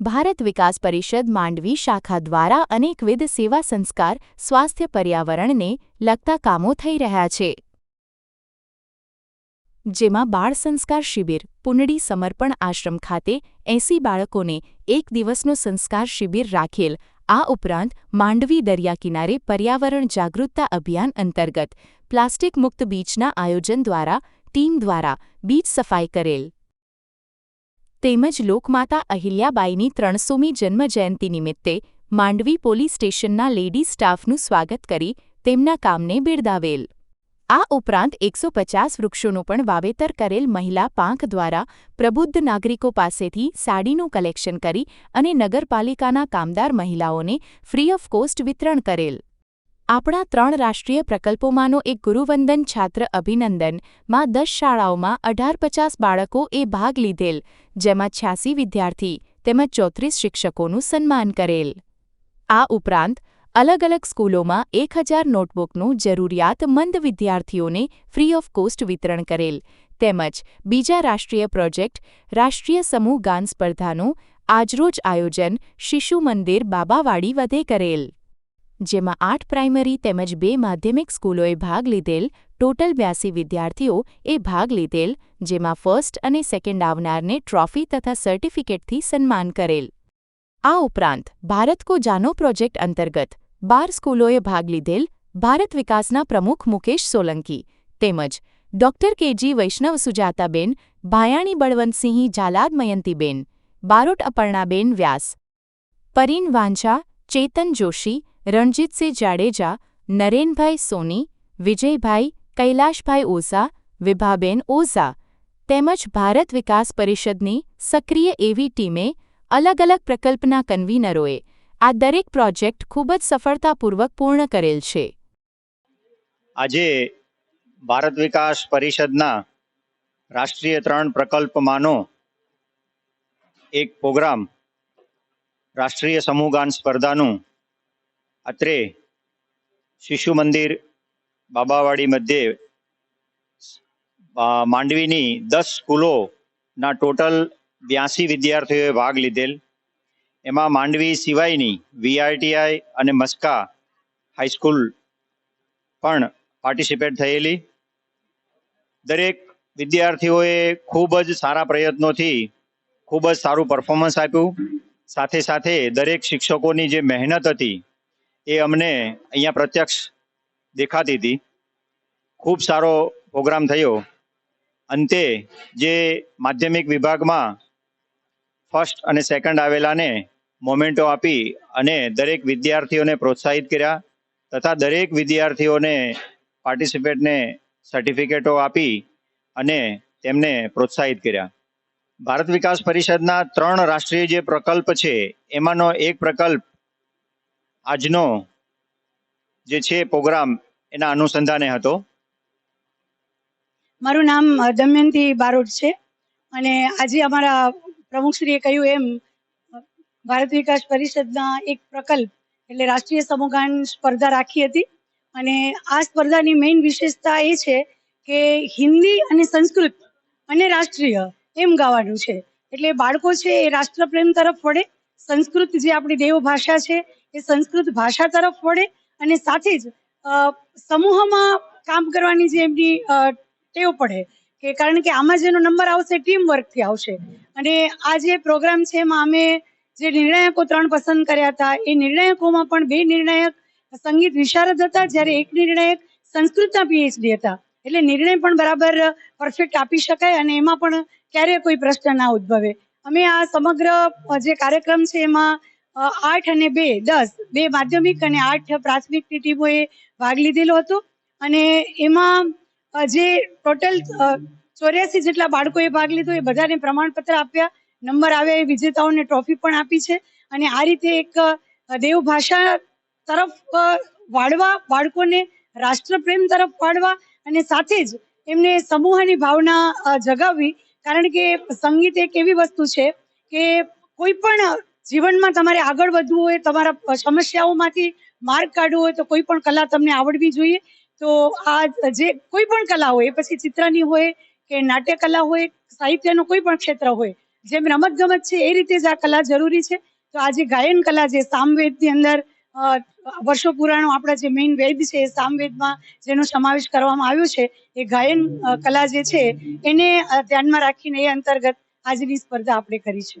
ભારત વિકાસ પરિષદ માંડવી શાખા દ્વારા અનેકવિધ સેવા સંસ્કાર, સ્વાસ્થ્ય પર્યાવરણને લગતા કામો થઈ રહ્યા છે. જેમાં બાળ સંસ્કાર શિબિર પુનડી સમર્પણ આશ્રમ ખાતે એંસી બાળકોને એક દિવસનો સંસ્કાર શિબિર રાખેલ. આ ઉપરાંત માંડવી દરિયા કિનારે પર્યાવરણ જાગૃતતા અભિયાન અંતર્ગત પ્લાસ્ટિક મુક્ત બીચના આયોજન દ્વારા, ટીમ દ્વારા બીચ સફાઈ કરેલ. તેમજ લોકમાતા અહિલ્યાબાઈની ત્રણસોમી જન્મજયંતિ નિમિત્તે માંડવી પોલીસ સ્ટેશનના લેડી સ્ટાફનું સ્વાગત કરી તેમના કામને બિરદાવેલ. આ ઉપરાંત એકસો પચાસ વૃક્ષોનું પણ વાવેતર કરેલ મહિલા પાંખ દ્વારા પ્રબુદ્ધ નાગરિકો પાસેથી સાડીનું કલેક્શન કરી અને નગરપાલિકાના કામદાર મહિલાઓને ફ્રી ઓફ કોસ્ટ વિતરણ કરેલ. આપણા ત્રણ રાષ્ટ્રીય પ્રકલ્પોમાંનો એક ગુરુવંદન છાત્ર અભિનંદન, માં દસ શાળાઓમાં અઢાર પચાસ બાળકોએ ભાગ લીધેલ, જેમાં છ્યાસી વિદ્યાર્થી તેમજ ચોત્રીસ શિક્ષકોનું સન્માન કરેલ. આ ઉપરાંત અલગ અલગ સ્કૂલોમાં એક હજાર નોટબુકનું જરૂરિયાતમંદ વિદ્યાર્થીઓને ફ્રી ઓફ કોસ્ટ વિતરણ કરેલ, તેમજ બીજા રાષ્ટ્રીય પ્રોજેક્ટ, રાષ્ટ્રીય સમૂહ ગાન સ્પર્ધાનું આજરોજ આયોજન શિશુ મંદિર બાબાવાડી વધે કરેલ. જેમાં આઠ પ્રાઇમરી તેમજ બે માધ્યમિક સ્કૂલોએ ભાગ લીધેલ. ટોટલ બ્યાસી વિદ્યાર્થીઓ એ ભાગ લીધેલ, જેમાં ફર્સ્ટ અને સેકન્ડ આવનારને ટ્રોફી તથા સર્ટિફિકેટથી સન્માન કરેલ. આ ઉપરાંત, ભારત કો જાનો પ્રોજેક્ટ અંતર્ગત, બાર સ્કૂલોએ ભાગ લીધેલ, ભારત વિકાસના પ્રમુખ મુકેશ સોલંકી, તેમજ, doctor K G Vaishnav Sujataben, Bhayani Balwantsinh ઝાલાદ મયંતીબેન, બારોટ અપર્ણાબેન વ્યાસ, પરીન વાંછા, ચેતન જોશી રણજીતસિંહ જાડેજા, નરેનભાઈ સોની, વિજયભાઈ, કૈલાશભાઈ ઓઝા, વિભાબેન ઓઝા તેમજ ભારત વિકાસ પરિષદની સક્રિય એવી ટીમે અલગ અલગ પ્રકલ્પના કન્વીનરોએ આ દરેક પ્રોજેક્ટ ખૂબ જ સફળતાપૂર્વક પૂર્ણ કરેલ છે. આજે ભારત વિકાસ પરિષદના રાષ્ટ્રીય ત્રણ પ્રકલ્પમાંનો એક પ્રોગ્રામ રાષ્ટ્રીય સમૂહગાન સ્પર્ધાનું અત્રે શિશુ મંદિર બાબાવાડી મધ્યે માંડવીની દસ સ્કૂલોના ટોટલ બ્યાસી વિદ્યાર્થીઓએ ભાગ લીધેલ. એમાં માંડવી સિવાયની વીઆરટીઆઈ અને મસ્કા હાઈસ્કૂલ પણ પાર્ટિસિપેટ થયેલી. દરેક વિદ્યાર્થીઓએ ખૂબ જ સારા પ્રયત્નોથી ખૂબ જ સારું પરફોર્મન્સ આપ્યું. સાથે સાથે દરેક શિક્ષકોની જે મહેનત હતી એ અમને અહીંયા પ્રત્યક્ષ દેખાતી હતી. ખૂબ સારો પ્રોગ્રામ થયો. અંતે જે માધ્યમિક વિભાગમાં ફર્સ્ટ અને સેકન્ડ આવેલાને મોમેન્ટો આપી અને દરેક વિદ્યાર્થીઓને પ્રોત્સાહિત કર્યા તથા દરેક વિદ્યાર્થીઓને પાર્ટિસિપેટને સર્ટિફિકેટો આપી અને તેમને પ્રોત્સાહિત કર્યા. ભારત વિકાસ પરિષદના ત્રણ રાષ્ટ્રીય જે પ્રકલ્પ છે, એમાંનો એક પ્રકલ્પ આજનો જે છે પ્રોગ્રામ એના અનુસંધાને હતો. મારું નામ દમયંતી બારોટ છે અને આજે અમારા પ્રમુખશ્રીએ કહ્યું એમ, ભારત વિકાસ પરિષદના એક પ્રકલ્પ એટલે રાષ્ટ્રીય સમૂહગાન સ્પર્ધા રાખી હતી. અને આ સ્પર્ધાની મેઇન વિશેષતા એ છે કે હિન્દી અને સંસ્કૃત અને રાષ્ટ્રીય એમ ગાવાનું છે. એટલે બાળકો છે એ રાષ્ટ્રપ્રેમ તરફ વળે, સંસ્કૃત જે આપણી દેવ ભાષા છે એ સંસ્કૃત ભાષા તરફ વળે અને સાથે જ સમૂહમાં કામ કરવાની જે એમની ટેવ પડે કે કારણ કે આમાં જેનો નંબર આવશે ટીમ વર્કથી આવશે. અને આ જે પ્રોગ્રામ છે એમાં અમે જે નિર્ણાયકો ત્રણ પસંદ કર્યા હતા, એ નિર્ણાયકોમાં પણ બે નિર્ણાયક સંગીત વિશારદ હતા, જ્યારે એક નિર્ણાયક સંસ્કૃતના પીએચડી હતા. એટલે નિર્ણય પણ બરાબર પરફેક્ટ આપી શકાય અને એમાં પણ ક્યારેય કોઈ પ્રશ્ન ના ઉદ્ભવે. અમે આ સમગ્ર જે કાર્યક્રમ છે એમાં આઠ અને બે, દસ. બે માધ્યમિક અને આઠ પ્રાથમિકની ટીમોએ ભાગ લીધેલો હતો. અને એમાં જે ટોટલ ચોર્યાસી જેટલા બાળકોએ ભાગ લીધો એ બધાને પ્રમાણપત્ર આપ્યા. નંબર આવ્યા એ વિજેતાઓને ટ્રોફી પણ આપી છે. અને આ રીતે એક દેવભાષા તરફ વાળવા બાળકોને રાષ્ટ્રપ્રેમ તરફ વાળવા અને સાથે જ એમને સમૂહની ભાવના જગાવવી. કારણ કે સંગીત એક એવી વસ્તુ છે કે કોઈ પણ જીવનમાં તમારે આગળ વધવું હોય, તમારા સમસ્યાઓમાંથી માર્ગ કાઢવો હોય તો કોઈ પણ કલા તમને આવડવી જોઈએ. તો આ જે કોઈ પણ કલા હોય, એ પછી ચિત્રની હોય કે નાટ્ય કલા હોય, સાહિત્યનું કોઈ પણ ક્ષેત્ર હોય, જેમ રમત ગમત છે, એ રીતે જ આ કલા જરૂરી છે. તો આજે ગાયન કલા જે સામવેદની અંદર વર્ષો પુરાણો આપણા જે મેઇન વેદ છે, એ સામવેદમાં જેનો સમાવેશ કરવામાં આવ્યો છે, એ ગાયન કલા જે છે, એને ધ્યાનમાં રાખીને એ અંતર્ગત આજની સ્પર્ધા આપણે કરી છે